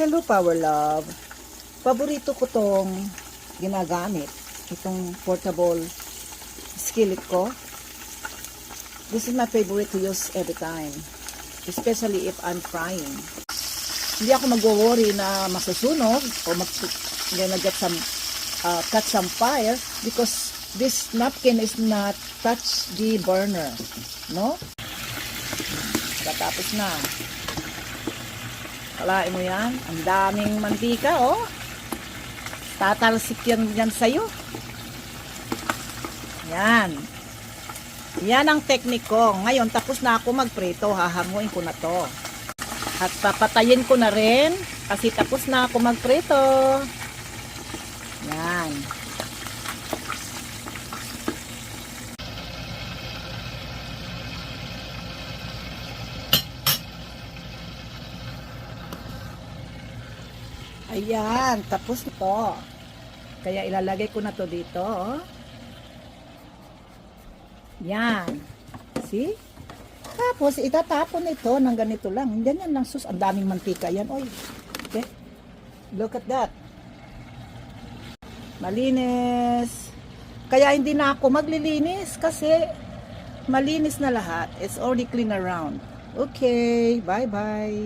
Hello, Power Love. Paborito ko tong ginagamit. Itong portable skillet ko. This is my favorite to use every time. Especially if I'm frying. Hindi ako mag-worry na masusunog o mag get some uh, catch some fire because this napkin is not touch the burner. No? Katapos na. Kalain mo yan. Ang daming mantika, oh. Tatalsik yan yan sa'yo. Yan. Yan ang teknik ko. Ngayon, tapos na ako magprito. Hahanguin ko na to. At papatayin ko na rin kasi tapos na ako magprito. Yan. Ayan, tapos ito. Kaya ilalagay ko na to dito. oh. Yan. See? Tapos itatapon ito ng ganito lang. Ganyan lang sus. Ang daming mantika yan. Oy. Okay. Look at that. Malinis. Kaya hindi na ako maglilinis kasi malinis na lahat. It's already clean around. Okay. Bye-bye.